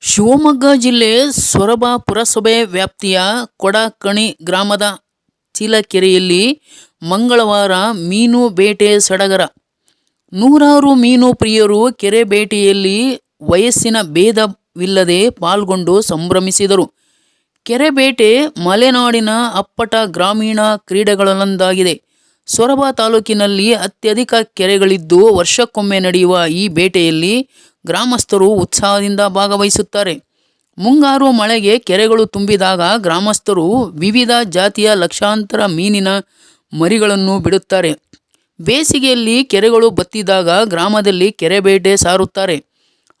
ಶಿವಮೊಗ್ಗ ಜಿಲ್ಲೆ ಸೊರಬ ಪುರಸಭೆ ವ್ಯಾಪ್ತಿಯ ಕೊಡಕಣಿ ಗ್ರಾಮದ ಚೀಲಕೆರೆಯಲ್ಲಿ ಮಂಗಳವಾರ ಮೀನು ಬೇಟೆ ಸಡಗರ. ನೂರಾರು ಮೀನು ಪ್ರಿಯರು ಕೆರೆ ಬೇಟೆಯಲ್ಲಿ ವಯಸ್ಸಿನ ಭೇದವಿಲ್ಲದೆ ಪಾಲ್ಗೊಂಡು ಸಂಭ್ರಮಿಸಿದರು. ಕೆರೆ ಬೇಟೆ ಮಲೆನಾಡಿನ ಅಪ್ಪಟ ಗ್ರಾಮೀಣ ಕ್ರೀಡೆಗಳಲ್ಲೊಂದಾಗಿದೆ. ಸೊರಬ ತಾಲೂಕಿನಲ್ಲಿ ಅತ್ಯಧಿಕ ಕೆರೆಗಳಿದ್ದು ವರ್ಷಕ್ಕೊಮ್ಮೆ ನಡೆಯುವ ಈ ಬೇಟೆಯಲ್ಲಿ ಗ್ರಾಮಸ್ಥರು ಉತ್ಸಾಹದಿಂದ ಭಾಗವಹಿಸುತ್ತಾರೆ. ಮುಂಗಾರು ಮಳೆಗೆ ಕೆರೆಗಳು ತುಂಬಿದಾಗ ಗ್ರಾಮಸ್ಥರು ವಿವಿಧ ಜಾತಿಯ ಲಕ್ಷಾಂತರ ಮೀನಿನ ಮರಿಗಳನ್ನು ಬಿಡುತ್ತಾರೆ. ಬೇಸಿಗೆಯಲ್ಲಿ ಕೆರೆಗಳು ಬತ್ತಿದಾಗ ಗ್ರಾಮದಲ್ಲಿ ಕೆರೆ ಬೇಟೆ ಸಾರುತ್ತಾರೆ.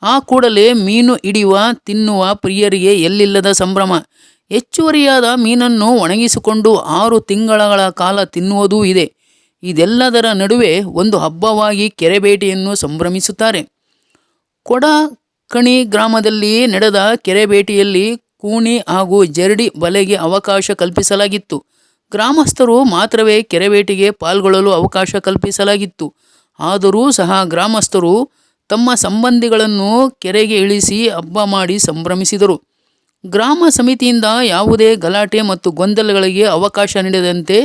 ಆ ಕೂಡಲೇ ಮೀನು ಹಿಡಿಯುವ, ತಿನ್ನುವ ಪ್ರಿಯರಿಗೆ ಎಲ್ಲಿಲ್ಲದ ಸಂಭ್ರಮ. ಹೆಚ್ಚುವರಿಯಾದ ಮೀನನ್ನು ಒಣಗಿಸಿಕೊಂಡು ಆರು ತಿಂಗಳ ಕಾಲ ತಿನ್ನುವುದೂ ಇದೆ. ಇದೆಲ್ಲದರ ನಡುವೆ ಒಂದು ಹಬ್ಬವಾಗಿ ಕೆರೆಬೇಟೆಯನ್ನು ಸಂಭ್ರಮಿಸುತ್ತಾರೆ. ಕೊಡಕಣಿ ಗ್ರಾಮದಲ್ಲಿ ನಡೆದ ಕೆರೆ ಭೇಟಿಯಲ್ಲಿ ಕೂಣಿ ಹಾಗೂ ಜರಡಿ ಬಲೆಗೆ ಅವಕಾಶ ಕಲ್ಪಿಸಲಾಗಿತ್ತು. ಗ್ರಾಮಸ್ಥರು ಮಾತ್ರವೇ ಕೆರೆ ಭೇಟಿಗೆ ಪಾಲ್ಗೊಳ್ಳಲು ಅವಕಾಶ ಕಲ್ಪಿಸಲಾಗಿತ್ತು. ಆದರೂ ಸಹ ಗ್ರಾಮಸ್ಥರು ತಮ್ಮ ಸಂಬಂಧಿಗಳನ್ನು ಕೆರೆಗೆ ಇಳಿಸಿ ಹಬ್ಬ ಮಾಡಿ ಸಂಭ್ರಮಿಸಿದರು. ಗ್ರಾಮ ಸಮಿತಿಯಿಂದ ಯಾವುದೇ ಗಲಾಟೆ ಮತ್ತು ಗೊಂದಲಗಳಿಗೆ ಅವಕಾಶ ನೀಡದಂತೆ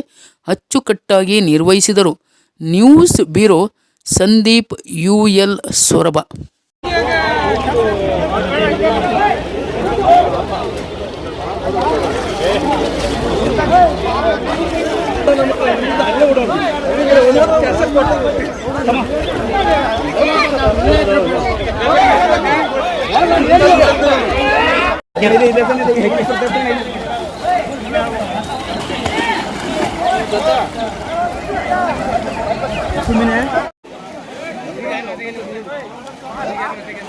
ಅಚ್ಚುಕಟ್ಟಾಗಿ ನಿರ್ವಹಿಸಿದರು. News bureau Sandeep U L Sorab. ಸುಮ್ಮನೆ